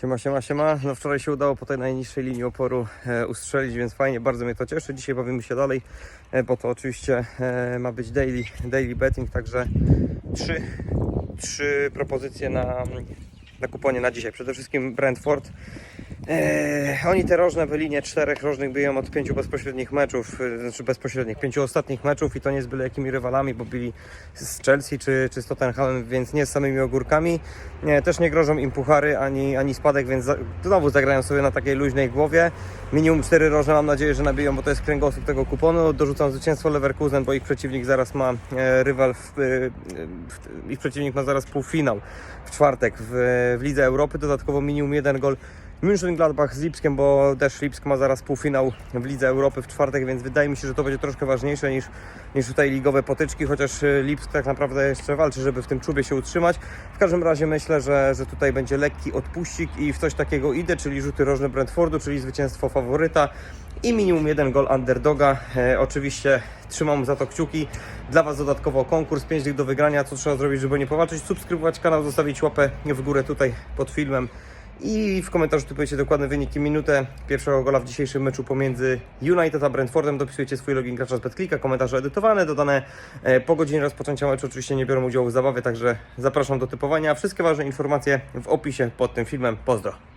Siema, siema, siema. No wczoraj się udało po tej najniższej linii oporu e, ustrzelić, więc fajnie, bardzo mnie to cieszy. Dzisiaj bawimy się dalej, e, bo to oczywiście e, ma być daily, daily betting, także trzy, trzy propozycje na, na kuponie na dzisiaj. Przede wszystkim Brentford. E, oni te rożne w linie czterech rożnych biją od pięciu bezpośrednich meczów, e, znaczy bezpośrednich, pięciu ostatnich meczów i to nie z byle jakimi rywalami, bo byli z Chelsea czy, czy z Tottenhamem, więc nie z samymi ogórkami. Nie, też nie grożą im puchary ani, ani spadek, więc za, znowu zagrają sobie na takiej luźnej głowie. Minimum cztery rożne mam nadzieję, że nabiją, bo to jest kręgosłup tego kuponu. Dorzucam zwycięstwo Leverkusen, bo ich przeciwnik zaraz ma e, rywal, w, e, w, ich przeciwnik ma zaraz półfinał w czwartek w, w Lidze Europy. Dodatkowo minimum jeden gol München-Gladbach z Lipskiem, bo też Lipsk ma zaraz półfinał w Lidze Europy w czwartek, więc wydaje mi się, że to będzie troszkę ważniejsze niż, niż tutaj ligowe potyczki, chociaż e, Lipsk tak naprawdę jeszcze walczy, żeby w tym czubie się utrzymać. W każdym razie myślę, że, że tutaj będzie lekki odpuścik i w coś takiego idę, czyli rzuty rożne Brentfordu, czyli zwycięstwo faworyta i minimum jeden gol underdoga. E, oczywiście trzymam za to kciuki. Dla Was dodatkowo konkurs 5 dych do wygrania. Co trzeba zrobić, żeby nie powalczyć? Subskrybować kanał, zostawić łapę w górę tutaj pod filmem. I w komentarzu typujecie dokładne wyniki minutę pierwszego gola w dzisiejszym meczu pomiędzy United a Brentfordem. Dopisujecie swój login gracza z BetClicka, komentarze edytowane, dodane e, po godzinie rozpoczęcia meczu. Oczywiście nie biorą udziału w zabawie, także zapraszam do typowania. Wszystkie ważne informacje w opisie pod tym filmem. Pozdro!